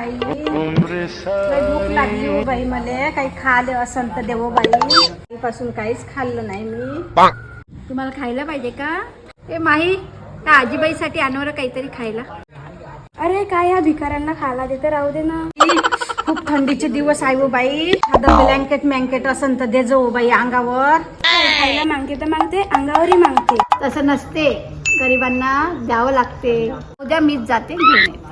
बाई भूक लागली हो बाई मला? काही खाले असं तर देवो बाई. पासून काहीच खाल्लं नाही मी. तुम्हाला खायला पाहिजे का? ए माही त्या आजीबाईसाठी आणवर काहीतरी खायला. अरे काय ह्या भिकाऱ्यांना खायला देते? राहू दे ना. खूप थंडीचे दिवस आहे हो बाई. साधं ब्लँकेट मँकेट असं तर दे जो बाई अंगावर. खायला मागते तर मागते अंगावरही मागते. तसं नसते. गरिबांना द्यावं लागते. उद्या मीच जाते घेऊन येते.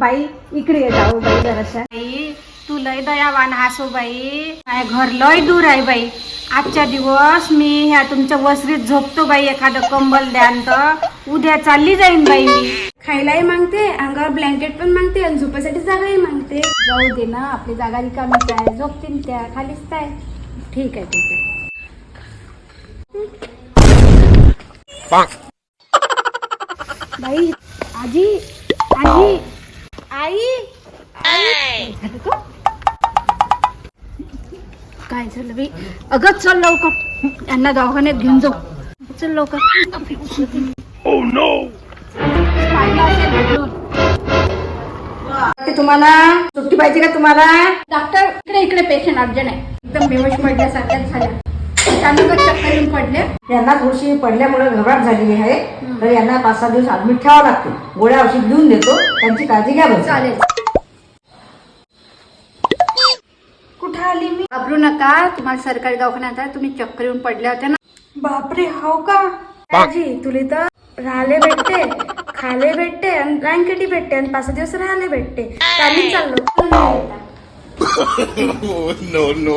बाई इकडे जाऊ बाई जराशा बाई तू लय दयावान हासो बाई. माझ्या घर लय दूर आहे बाई. आजच्या दिवस मी ह्या तुमच्या वसरीत झोपतो बाई एखादं कंबल द्यान तर. उद्या चालली जाईन बाई मी. खायलाही मागते अंगावर ब्लँकेट पण मागते आणि झोपासाठी जागाही मागते. जाऊ दे ना आपली जागा रिकामीच आहे. झोपतील त्या खालीच काय ठीक आहे ठीक आहे. बाई आजी आजी. आई. काय झालं बाई? अगं चल लवकर. यांना दवाखान्यात घेऊन जाऊ. चल लवकर. ते तुम्हाला? सुट्टी पाहिजे का तुम्हाला? डॉक्टर इकडे इकडे. पेशंट अर्जंट आहे. एकदम बेहोश पडल्यासारख्याच झाल्या अचानकच चक्कर येऊन पडले यांना थोडीशी पडल्यामुळे घबराट झालेली आहे. तर यांना पाच सहा दिवस ऍडमिट ठेवावं लागते. गोळ्या औषध देऊन देतो. त्यांची काळजी घ्या बरं. चालेल. कुठं आली मी? घाबरू नका. तुम्हाला सरकारी दवाखान्यात आहे. तुम्ही चक्कर येऊन पडल्या होत्या ना. बापरे हो का? आजी तुला तर राहिले भेटते खायला भेटते आणि ब्लँकेटही भेटते आणि पाच सहा दिवस राहिले भेटते. त्याने चाललो. No, no.